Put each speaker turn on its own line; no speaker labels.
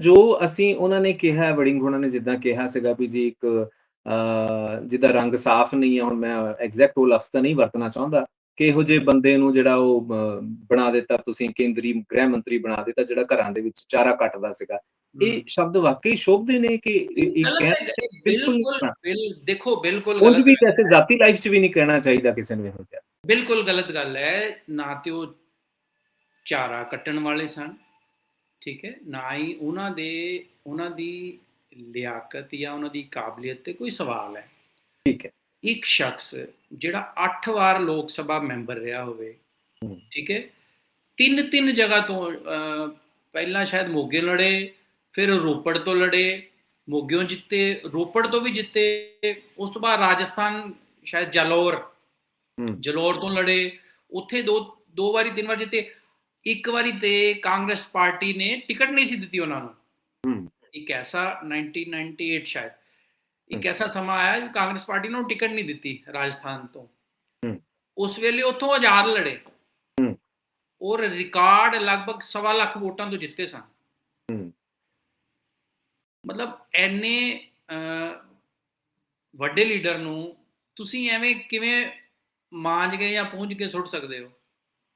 ਜੋ ਅਸੀਂ ਉਹਨਾਂ ਨੇ ਕਿਹਾ ਵੜਿੰਗ ਹੋਣਾ ਨੇ ਜਿੱਦਾਂ ਕਿਹਾ ਸੀਗਾ ਵੀ ਜੀ ਇੱਕ ਜਿਹਦਾ ਰੰਗ ਸਾਫ਼ ਨਹੀਂ ਹੈ ਹੁਣ ਮੈਂ ਐਗਜ਼ੈਕਟ ਉਹ ਲਫ਼ਜ਼ ਤਾਂ ਨਹੀਂ ਵਰਤਣਾ ਚਾਹੁੰਦਾ ਕਿ ਇਹੋ ਜਿਹੇ ਬੰਦੇ ਨੂੰ ਜਿਹੜਾ ਉਹ ਬਣਾ ਦਿੱਤਾ ਤੁਸੀਂ ਕੇਂਦਰੀ ਗ੍ਰਹਿ ਮੰਤਰੀ ਬਣਾ ਦਿੱਤਾ ਜਿਹੜਾ ਘਰਾਂ ਦੇ ਵਿੱਚ ਚਾਰਾ ਕੱਟਦਾ ਸੀਗਾ। ਇਹ ਸ਼ਬਦ ਵਾਕਈ ਸ਼ੋਭਦੇ ਨੇ ਕਿ ਇਹ
ਬਿਲਕੁਲ ਬਿਲ ਦੇਖੋ ਬਿਲਕੁਲ ਗਲਤ
ਵੀ। ਵੈਸੇ ਜ਼ਾਤੀ ਲਾਈਫ 'ਚ ਵੀ ਨਹੀਂ ਕਹਿਣਾ ਚਾਹੀਦਾ ਕਿਸੇ ਨੂੰ ਇਹੋ ਜਿਹਾ।
ਬਿਲਕੁਲ ਗਲਤ ਗੱਲ ਹੈ ਨਾ ਤੇ ਉਹ ਚਾਰਾ ਕੱਟਣ ਵਾਲੇ ਸਨ ਠੀਕ ਹੈ ਨਾ ਹੀ ਉਹਨਾਂ ਦੇ ਉਹਨਾਂ ਦੀ ਲਿਆਕਤ ਜਾਂ ਉਹਨਾਂ ਦੀ ਕਾਬਲੀਅਤ ਤੇ ਕੋਈ ਸਵਾਲ ਹੈ
ਠੀਕ ਹੈ
ਇੱਕ ਸ਼ਖਸ ਜਿਹੜਾ 8 ਵਾਰ ਲੋਕ ਸਭਾ ਮੈਂਬਰ ਰਿਹਾ ਹੋਵੇ। ਠੀਕ ਹੈ ਤਿੰਨ ਤਿੰਨ ਜਗ੍ਹਾ ਤੋਂ ਪਹਿਲਾਂ ਸ਼ਾਇਦ ਮੋਗੇ ਲੜੇ ਫਿਰ ਰੋਪੜ ਤੋਂ ਲੜੇ ਮੋਗਿਓਂ ਜਿੱਤੇ ਰੋਪੜ ਤੋਂ ਵੀ ਜਿੱਤੇ ਉਸ ਤੋਂ ਬਾਅਦ ਰਾਜਸਥਾਨ ਸ਼ਾਇਦ ਜਲੌਰ। ਜਲੌਰ ਤੋਂ ਲੜੇ ਉੱਥੇ ਦੋ ਦੋ ਵਾਰੀ ਤਿੰਨ ਵਾਰ ਜਿੱਤੇ ਇੱਕ ਵਾਰੀ ਤੇ ਕਾਂਗਰਸ ਪਾਰਟੀ ਨੇ ਟਿਕਟ ਨਹੀਂ ਸੀ ਦਿੱਤੀ ਉਹਨਾਂ ਨੂੰ। ਇੱਕ ਐਸਾ 1998 ਸ਼ਾਇਦ ਇੱਕ। ਐਸਾ ਸਮਾਂ ਆਇਆ ਕਿ ਕਾਂਗਰਸ ਪਾਰਟੀ ਨੂੰ ਟਿਕਟ ਨਹੀਂ ਦਿੱਤੀ ਰਾਜਸਥਾਨ ਤੋਂ। ਉਸ ਵੇਲੇ ਉੱਥੋਂ ਆਜ਼ਾਦ ਲੜੇ। ਔਰ ਰਿਕਾਰਡ ਲਗਭਗ ਸਵਾ ਲੱਖ ਵੋਟਾਂ ਤੋਂ ਜਿੱਤੇ ਸਨ। ਮਤਲਬ ਐਨੇ ਵੱਡੇ ਲੀਡਰ ਨੂੰ ਤੁਸੀਂ ਐਵੇਂ ਕਿਵੇਂ ਮਾਂਜ ਕੇ ਜਾਂ ਪੂੰਝ ਕੇ ਸੁੱਟ ਸਕਦੇ ਹੋ